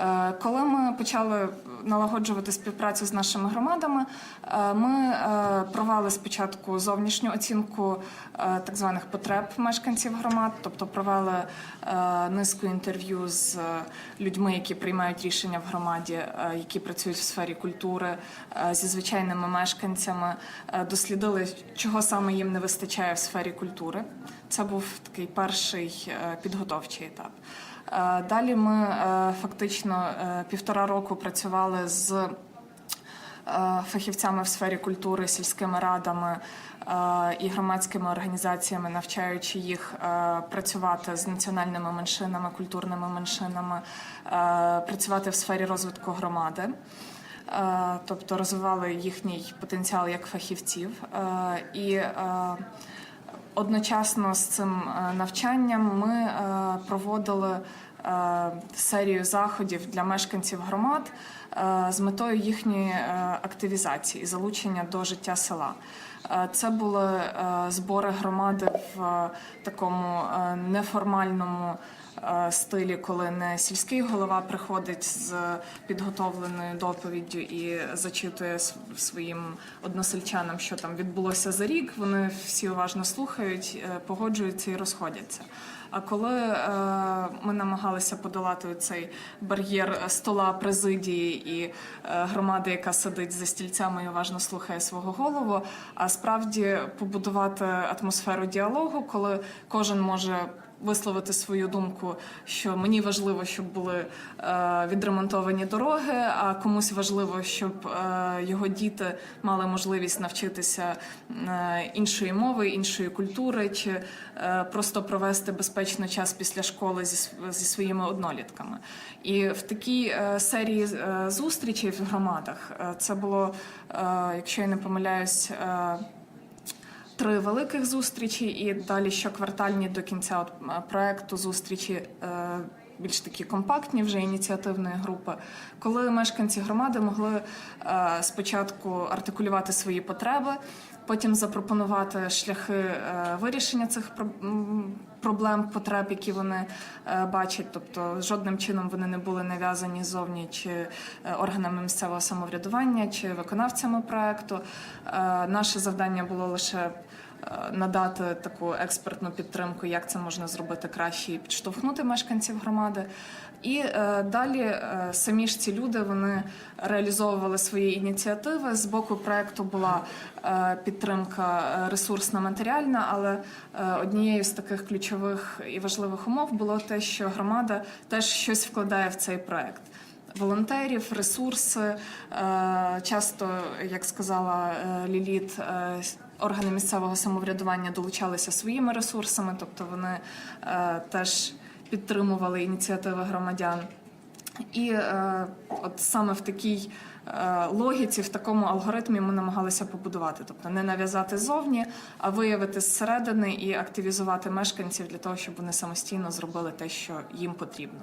uh, Коли ми почали налагоджувати співпрацю з нашими громадами, е, ми е, провели спочатку зовнішню оцінку е, так званих потреб мешканців громад, тобто провели низку інтерв'ю з людьми, які приймають рішення в громаді, які працюють в сфері культури, зі звичайними мешканцями, дослідили, чого саме їм не вистачає в сфері культури. Це був такий перший підготовчий етап. Далі ми фактично півтора року працювали з е, фахівцями в сфері культури, сільськими радами е, і громадськими організаціями, навчаючи їх е, працювати з національними меншинами, культурними меншинами, е, працювати в сфері розвитку громади. Е, Тобто розвивали їхній потенціал як фахівців Е, і е, Одночасно з цим е, навчанням ми е, проводили е, серію заходів для мешканців громад е, з метою їхньої е, активізації і залучення до життя села. Е, Це були е, збори громади в е, такому неформальному стилі, коли не сільський голова приходить з підготовленою доповіддю і зачитує своїм односельчанам, що там відбулося за рік. Вони всі уважно слухають, погоджуються і розходяться. А коли ми намагалися подолати цей бар'єр стола президії і громади, яка сидить за стільцями і уважно слухає свого голову, а справді побудувати атмосферу діалогу, коли кожен може висловити свою думку, що мені важливо, щоб були е, відремонтовані дороги, а комусь важливо, щоб е, його діти мали можливість навчитися е, іншої мови, іншої культури, чи просто провести безпечно час після школи зі, своїми однолітками. І в такій серії зустрічей в громадах це було, якщо я не помиляюсь. Три великих зустрічі, і далі щоквартальні до кінця от, е, проекту зустрічі. е, Більш такі компактні вже ініціативної групи, коли мешканці громади могли е, спочатку артикулювати свої потреби, потім запропонувати шляхи е, вирішення цих про- проблем, потреб, які вони е, бачать. Тобто жодним чином вони не були нав'язані зовні чи органами місцевого самоврядування, чи виконавцями проекту. Наше завдання було лише надати таку експертну підтримку, як це можна зробити краще і підштовхнути мешканців громади. І е, далі е, самі ж ці люди вони реалізовували свої ініціативи. З боку проекту була е, підтримка е, ресурсна матеріальна, але е, однією з таких ключових і важливих умов було те, що громада теж щось вкладає в цей проект. Волонтерів, ресурси е, часто, як сказала е, Ліліт, е, органи місцевого самоврядування долучалися своїми ресурсами, тобто вони теж підтримували ініціативи громадян. І е, от саме в такій е, логіці, в такому алгоритмі ми намагалися побудувати, тобто не нав'язати зовні, а виявити зсередини і активізувати мешканців для того, щоб вони самостійно зробили те, що їм потрібно.